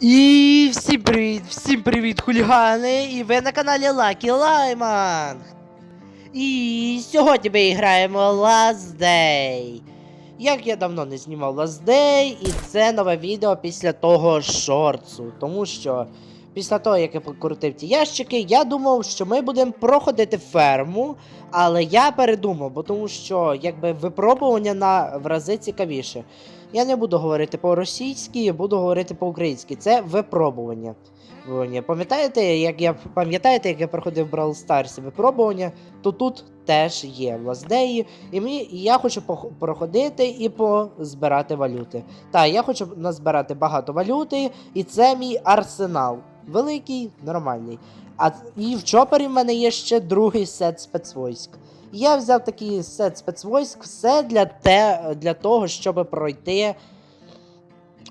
І всім привіт, всім привіт, хулігани! І ви на каналі Lucky Lайман. І сьогодні ми граємо Last Day. Як я давно не знімав Last Day, і це нове відео після того шорцу. Тому що після того, як я покрутив ті ящики, я думав, що ми будемо проходити ферму, але я передумав, бо тому що якби випробування на в рази цікавіше. Я не буду говорити по-російськи, я буду говорити по-українськи. Це випробування. Пам'ятаєте, як я пам'ятаєте, як я проходив Brawl Stars випробування, то тут теж є влаздеї, і мені і я хочу проходити і позбирати валюти. Так, я хочу назбирати багато валюти, і це мій арсенал. Великий, нормальний. А і в чопері в мене є ще другий сет спецвойськ. Я взяв такий сет спецвойськ, все для, те, для того, щоб пройти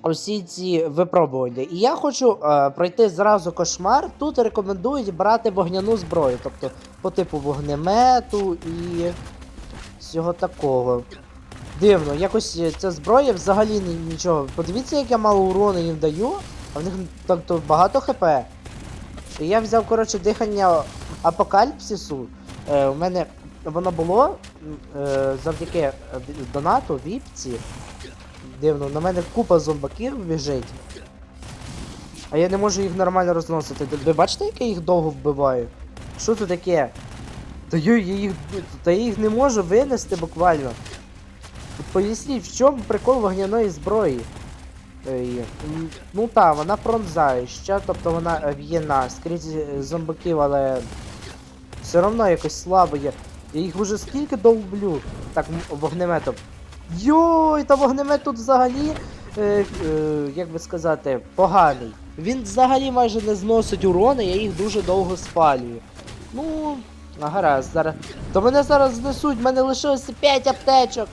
усі ці випробування. І я хочу е, пройти зразу кошмар. Тут рекомендують брати вогняну зброю, тобто по типу вогнемету і всього такого. Дивно, якось ця зброя взагалі нічого. Подивіться, як я мало урону їм даю, а в них тобто багато хп. І я взяв, коротше, дихання апокаліпсису. Е, у мене воно було е, завдяки е, донату, віпці. Дивно, на мене купа зомбаків біжить. А я не можу їх нормально розносити. Ви бачите, як я їх довго вбиваю? Що це таке? Та я, їх. Та я їх не можу винести буквально. Поясніть, в чому прикол вогняної зброї? Ну так, вона пронзаюча, тобто вона в'єна скрізь е, зомбаків, але все одно якось слабо є. Я їх уже скільки довблю. Так, вогнеметом. Йой, та вогнемет тут взагалі, е, е, як би сказати, поганий. Він взагалі майже не зносить урони, я їх дуже довго спалюю. Ну, а гаразд, зараз. То мене зараз знесуть, в мене лишилося 5 аптечок.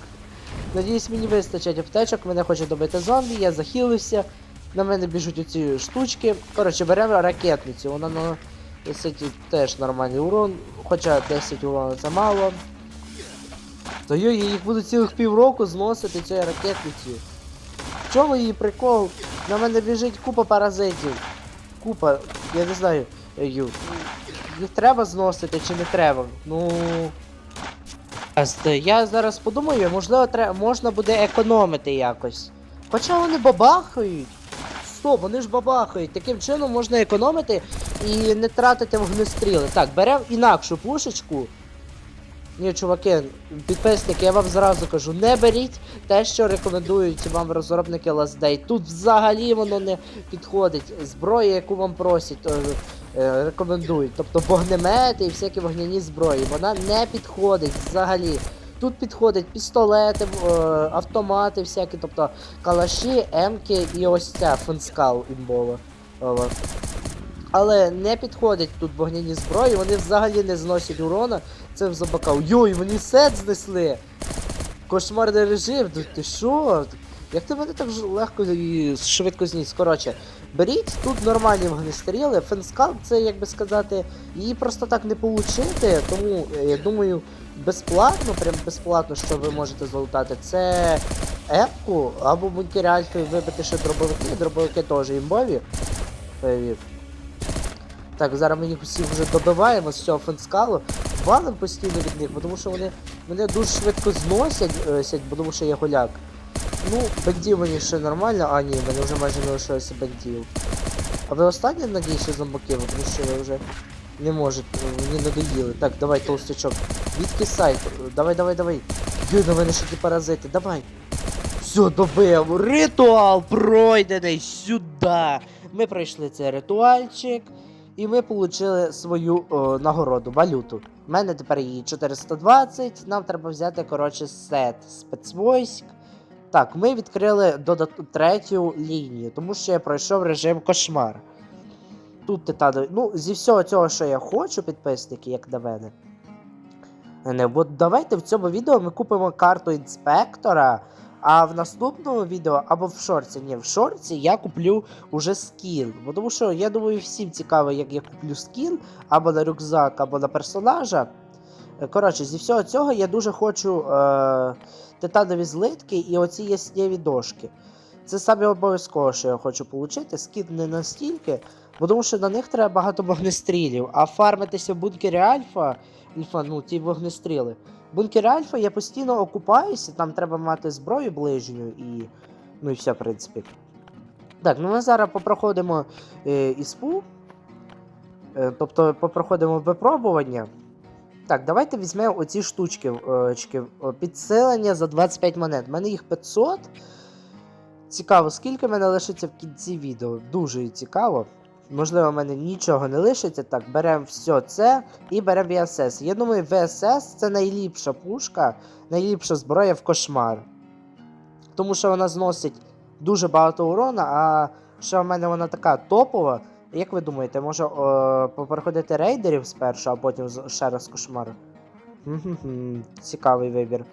Надіюсь, мені вистачить аптечок, мене хоче добити зомбі, я захилився. На мене біжуть оці штучки. Коротше, беремо ракетницю, вона наносить теж нормальний урон, хоча 10 урону це мало. Та йой, я їх буду цілих півроку зносити цією ракетницею. В чому її прикол? На мене біжить купа паразитів. Купа, я не знаю. Їх треба зносити чи не треба? Ну. Я зараз подумаю, можливо, тре- можна буде економити якось. Хоча вони бабахають. Стоп, вони ж бабахають. Таким чином можна економити і не тратити вогнестріли. Так, беремо інакшу пушечку. Ні, чуваки, підписники, я вам зразу кажу, не беріть те, що рекомендують вам розробники Last Day. Тут взагалі воно не підходить. Зброя, яку вам просять, е, е, рекомендують. Тобто вогнемети і всякі вогняні зброї. Вона не підходить взагалі. Тут підходять пістолети, е, автомати всякі, тобто калаші, емки і ось ця фенскал імбова. Але не підходять тут вогняні зброї, вони взагалі не зносять урона. Це в забакав. Йой, мені сет знесли! Кошмарний режим, ти, ти що? Як ти мене так легко і швидко зніс? Коротше, беріть тут нормальні вогнестріли, фенскал це, як би сказати, її просто так не получити, тому е, я думаю, безплатно, прям безплатно, що ви можете залутати, це епку або бункері альфи вибити ще дробовики, дробовики теж імбові. Е, так, зараз ми їх всіх вже добиваємо з цього фенскалу. Валим постійно від них, тому що вони мене дуже швидко зносять, е, тому що я голяк. Ну, бандів мені ще нормально, а ні, мене вже майже не лишилося бандів. А ви останні бо тому що ви вже не можете, мені надоїли. Так, давай, толстячок. Відки сайт. Давай, давай, давай. Йой, на мене ще паразити, давай. Все, добив. Ритуал пройдений сюди. Ми пройшли цей ритуальчик. І ми отримали свою о, нагороду, валюту. У мене тепер її 420. Нам треба взяти, коротше, сет спецвойськ. Так, ми відкрили додат... третю лінію, тому що я пройшов режим кошмар. Тут титанові. Ну, зі всього цього, що я хочу, підписники, як на мене. Не, от давайте в цьому відео ми купимо карту інспектора. А в наступному відео або в шорці, ні, в шорці я куплю уже скіл. Бо тому що я думаю, всім цікаво, як я куплю скіл або на рюкзак, або на персонажа. Е, Коротше, зі всього цього я дуже хочу е, титанові злитки і оці яснєві дошки. Це саме обов'язково, що я хочу отримати. Скіт не настільки, бо тому що на них треба багато вогнестрілів, а фармитися в бункері Альфа, Альфа, ну ті вогнестріли. В бункері Альфа я постійно окупаюся, там треба мати зброю ближню і. Ну і все, в принципі. Так, ну ми зараз попроходимо е, іспу. Е, тобто попроходимо випробування. Так, давайте візьмемо оці штучки. е, підсилення за 25 монет. У мене їх 500. Цікаво, скільки мене лишиться в кінці відео. Дуже цікаво. Можливо, в мене нічого не лишиться. Так, беремо все це і беремо VSS. Я думаю, VSS це найліпша пушка, найліпша зброя в кошмар. Тому що вона зносить дуже багато урона, а ще в мене вона така топова. Як ви думаєте, може о, рейдерів спершу, а потім ще раз кошмар? Цікавий вибір.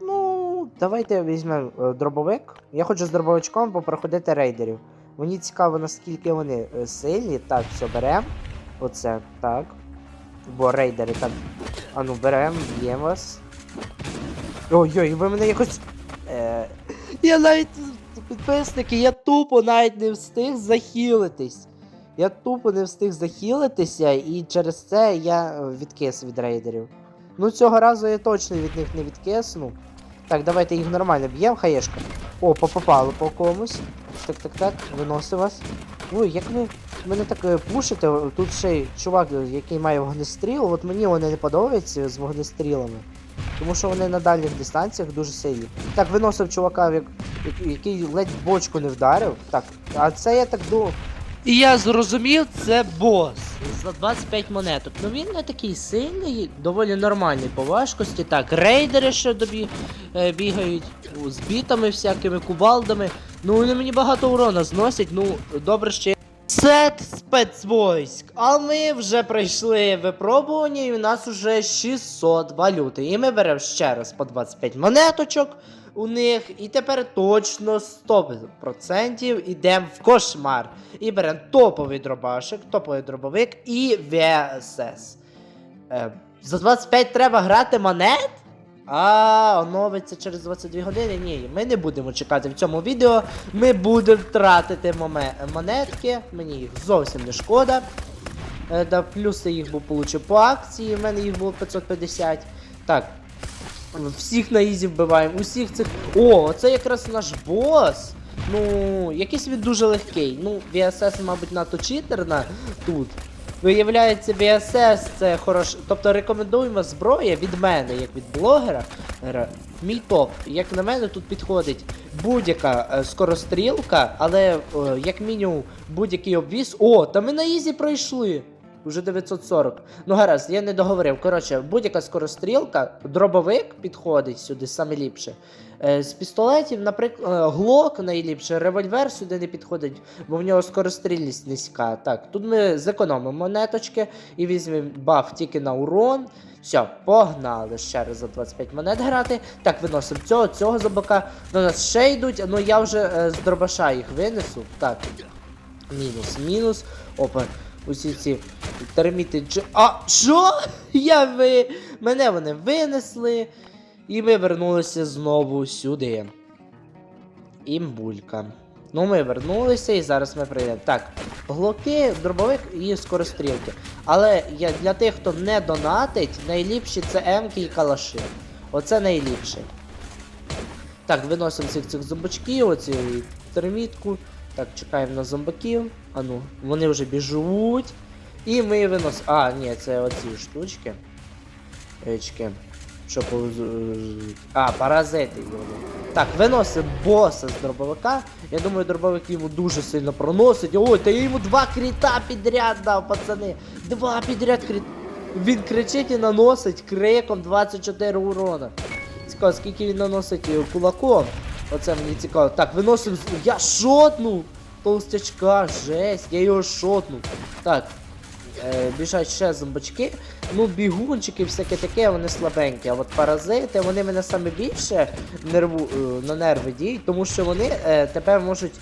Ну, давайте візьмемо е, дробовик. Я хочу з дробовичком попроходити рейдерів. Мені цікаво, наскільки вони е, сильні. Так, все, беремо. Оце, так. Бо рейдери там. А ну, беремо, б'ємо вас. Ой-ой, ви мене якось. Е... Я навіть підписники, я тупо навіть не встиг захилитись. Я тупо не встиг захилитися, і через це я е, відкис від рейдерів. Ну, цього разу я точно від них не відкисну. Так, давайте їх нормально б'ємо, хаєшка. О, попало по комусь. Так, так, так, виносив вас. Ой, як ви мене так е, пушите, тут ще чувак, е, який має вогнестріл, от мені вони не подобаються з вогнестрілами. Тому що вони на дальніх дистанціях дуже сильні. Так, виносив чувака, як, як- який ледь бочку не вдарив. Так, а це я так думав. І я зрозумів, це бос за 25 монеток. Ну він не такий сильний, доволі нормальний по важкості. Так, рейдери ще добі е, бігають з бітами всякими кувалдами. Ну вони мені багато урона зносять. Ну, добре, я. Сет спецвойськ. А ми вже пройшли випробування, і у нас уже 600 валюти. І ми беремо ще раз по 25 монеточок у них. І тепер точно 100% йдемо в кошмар. І беремо топовий дробашик, топовий дробовик і ВСС. Е, за 25 треба грати монет? А, оновиться через 22 години. Ні, ми не будемо чекати в цьому відео. Ми будемо тратити монетки. Мені їх зовсім не шкода. Е, да, плюс я їх був получив по акції, в мене їх було 550. Так. Всіх на ізі вбиваємо, усіх цих. О, це якраз наш бос. Ну, якийсь він дуже легкий. Ну, VSS, мабуть, надто читерна тут. Виявляється, VSS це хорош. Тобто рекомендуємо зброя від мене, як від блогера. Мій топ. Як на мене, тут підходить будь-яка е, скорострілка, але е, як мінімум будь-який обвіз. О, та ми на ізі пройшли. Уже 940. Ну гаразд, я не договорив. Коротше, будь-яка скорострілка, дробовик підходить сюди саме ліпше. Е, з пістолетів, наприклад, глок найліпше, револьвер сюди не підходить, бо в нього скорострільність низька. Так, тут ми зекономимо монеточки і візьмемо баф тільки на урон. Все, погнали ще раз за 25 монет грати. Так, виносимо цього, цього зомбака. До нас ще йдуть, ну я вже е, з дробаша їх винесу. Так. Мінус, мінус. Опа. Усі ці терміти дж... А, що? Я ви. Мене вони винесли. І ми вернулися знову сюди. Імбулька. Ну, ми вернулися і зараз ми прийдемо. Так, глоки, дробовик і скорострілки. Але я, для тих, хто не донатить, найліпші це М-ки і калаши. Оце найліпше. Так, виносимо цих цих зомбачків, оці термітку. Так, чекаємо на зомбаків. А ну, вони вже біжуть. І ми виносимо. А, ні, це оці штучки. Речки. Що повзуть. А, паразити вони. Так, виносимо боса з дробовика. Я думаю, дробовик йому дуже сильно проносить. Ой, та я йому два кріта підряд дав, пацани. Два підряд кріт. Він кричить і наносить криком 24 урона. Цікаво, скільки він наносить е, кулаком. Оце мені цікаво. Так, виносив. Я шотнув! Толстячка, жесть, я його шотнув. Так. Е, біжать ще зомбачки. Ну, бігунчики, всяке таке, вони слабенькі. А от паразити, вони мене саме більше нерву, е, на нерви діють, тому що вони е, тебе можуть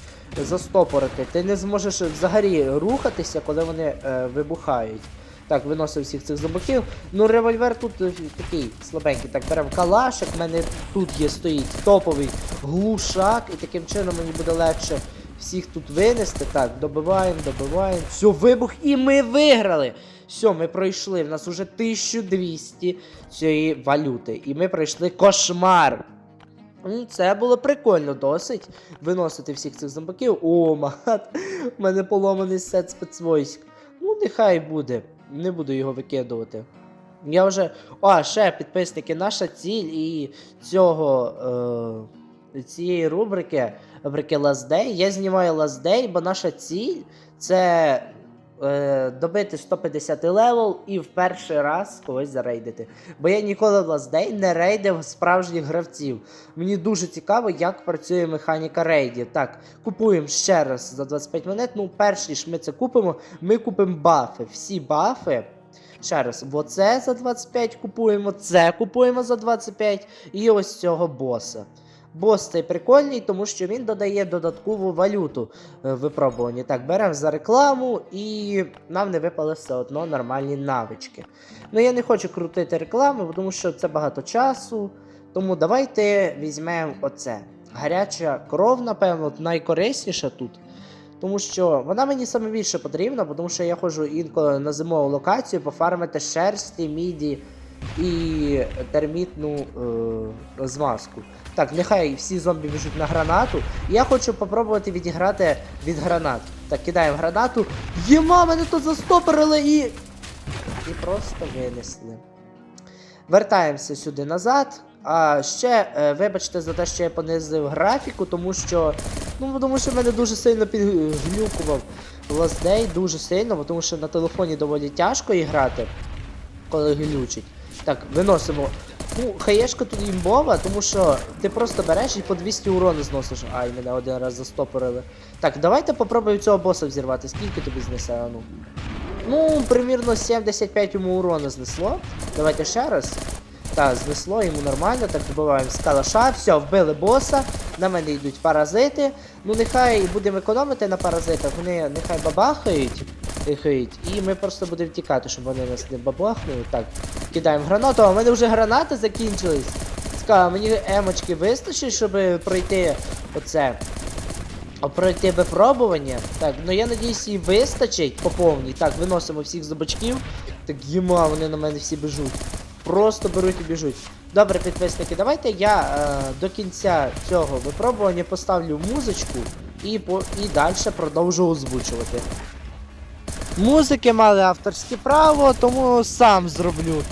застопорити. Ти не зможеш взагалі рухатися, коли вони вибухають. Так, виносив всіх цих зомбаків. Ну, револьвер тут такий слабенький. Так, беремо калашик, в мене тут є стоїть топовий глушак, і таким чином мені буде легше всіх тут винести. Так, добиваємо, добиваємо. Все, вибух, і ми виграли. Все, ми пройшли. В нас уже 1200 цієї валюти. І ми пройшли кошмар. Це було прикольно досить виносити всіх цих зомбаків. О, мат, в мене поломаний сет спецвойськ. Ну, нехай буде. Не буду його викидувати. Я вже. А, ще підписники, наша ціль і цього. Е... цієї рубрики, рубрики Day. Я знімаю Day, бо наша ціль це е, добити 150 левел і в перший раз когось зарейдити. Бо я ніколи в Day не рейдив справжніх гравців. Мені дуже цікаво, як працює механіка рейдів. Так, купуємо ще раз за 25 монет. Ну, перш ніж ми це купимо, ми купимо бафи. Всі бафи. Ще раз, оце за 25 купуємо, це купуємо за 25 і ось цього боса. Бос цей прикольний, тому що він додає додаткову валюту е, в випробуванні. Так, беремо за рекламу і нам не випали все одно нормальні навички. Ну я не хочу крутити рекламу, тому що це багато часу. Тому давайте візьмемо оце. Гаряча кров, напевно, найкорисніша тут. Тому що вона мені саме більше потрібна, тому що я ходжу інколи на зимову локацію пофармити шерсті, міді і термітну е, змазку. Так, нехай всі зомбі біжуть на гранату. Я хочу попробувати відіграти від гранат. Так, кидаємо гранату. Єма, мене тут застопорили і. І просто винесли. Вертаємося сюди назад. А ще е, вибачте за те, що я понизив графіку, тому що. Ну, тому що мене дуже сильно підглюкував Day, дуже сильно, тому що на телефоні доволі тяжко грати, коли глючить. Так, виносимо. Ну, хаєшка тут імбова, тому що ти просто береш і по 200 урону зносиш. Ай, мене один раз застопорили. Так, давайте попробуємо цього боса взірвати. Скільки тобі знесе, а ну? Примірно 75 йому урону знесло. Давайте ще раз. Так, знесло йому нормально, так добиваємо з калаша, все, вбили боса, на мене йдуть паразити. Ну нехай будемо економити на паразитах, вони нехай бабахають, тихають, і ми просто будемо тікати, щоб вони нас не бабахнули. Так, кидаємо гранату, а в мене вже гранати закінчились. Цікаво, мені емочки вистачить, щоб пройти оце. Пройти випробування. Так, ну я надіюсь, їй вистачить по повній. Так, виносимо всіх зубачків. Так єма, вони на мене всі біжуть. Просто беруть і біжуть. Добре, підписники, давайте я е, до кінця цього випробування поставлю музичку і, по, і далі продовжу озвучувати. Музики мали авторське право, тому сам зроблю.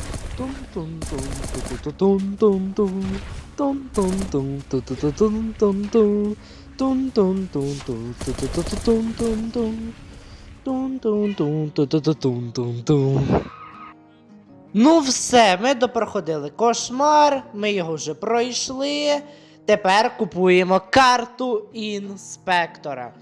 Ну все, ми допроходили кошмар, ми його вже пройшли. Тепер купуємо карту інспектора.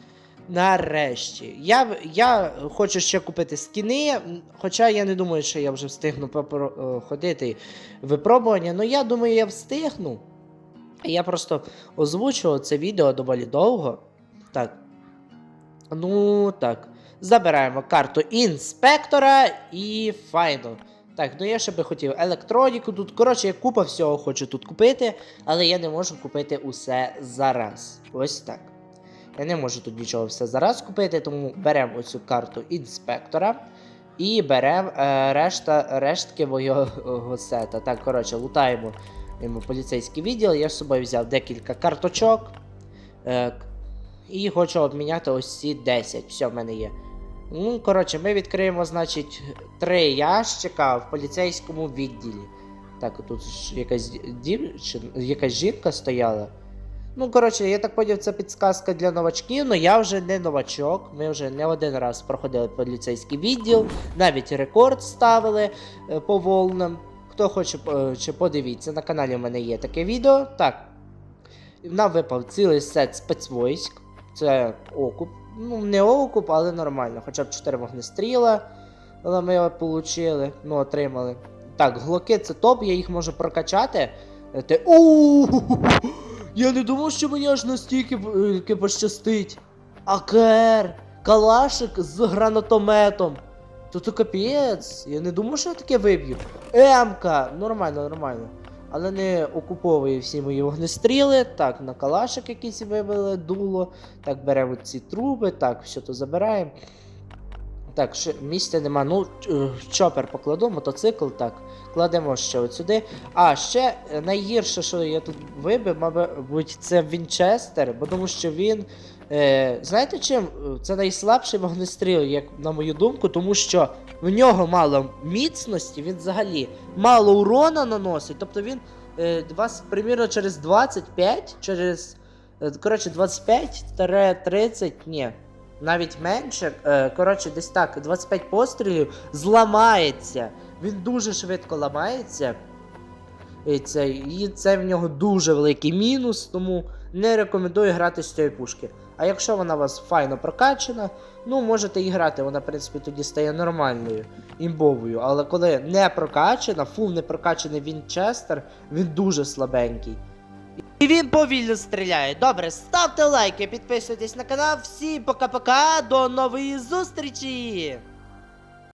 Нарешті. Я, я хочу ще купити скіни, хоча я не думаю, що я вже встигну е, ходити випробування. Ну я думаю, я встигну. Я просто озвучував це відео доволі довго. Так. Ну так. Забираємо карту інспектора і файно. Так, ну я ще би хотів електроніку тут. Коротше, я купа всього хочу тут купити, але я не можу купити усе зараз. Ось так. Я не можу тут нічого все зараз купити, тому беремо оцю карту інспектора і беремо е, решта, рештки моєго сета. Так, коротше, лутаємо йому поліцейський відділ. Я з собою взяв декілька карточок. Е, і хочу обміняти ось ці 10. Все в мене є. Ну, коротше, ми відкриємо, значить, три ящика в поліцейському відділі. Так, тут якась дівчина, якась жінка стояла. Ну, коротше, я так поняв, це підсказка для новачків, але я вже не новачок. Ми вже не один раз проходили поліцейський відділ, навіть рекорд ставили е, по волнам. Хто хоче, е, чи подивіться, на каналі в мене є таке відео. Так. Нам випав цілий сет спецвойськ. Це окуп. Ну, не окуп, але нормально. Хоча б 4 вогнестріла. Але ми його отримали. Ну, отримали. Так, глоки це топ, я їх можу прокачати. У Я не думав, що мені аж настільки е, пощастить. АКР! Калашик з гранатометом. То то капець. Я не думав, що я таке виб'ю. Емка! Нормально, нормально. Але не окуповує всі мої вогнестріли. Так, на калашик якийсь вибили, дуло. Так, беремо ці труби, так, все то забираємо. Так, ще місця нема. Ну, е, чопер покладу, мотоцикл, так. Кладемо ще от сюди. А, ще е, найгірше, що я тут вибив, мабуть, це Вінчестер, бо тому що він. Е, знаєте чим? Це найслабший вогнестріл, як на мою думку, тому що в нього мало міцності, він взагалі мало урона наносить. Тобто він е, вас, примірно, через 25, через. е, Коротше, 25-30, ні. Навіть менше, е, коротше, десь так, 25 пострілів зламається. Він дуже швидко ламається. І це, і це в нього дуже великий мінус, тому не рекомендую грати з цієї пушки. А якщо вона у вас файно прокачана, ну можете і грати, вона, в принципі, тоді стає нормальною, імбовою. Але коли не прокачана, фул не прокачаний Вінчестер, він дуже слабенький. І він повільно стріляє. Добре, ставте лайки, підписуйтесь на канал. Всім пока-пока, до нової зустрічі!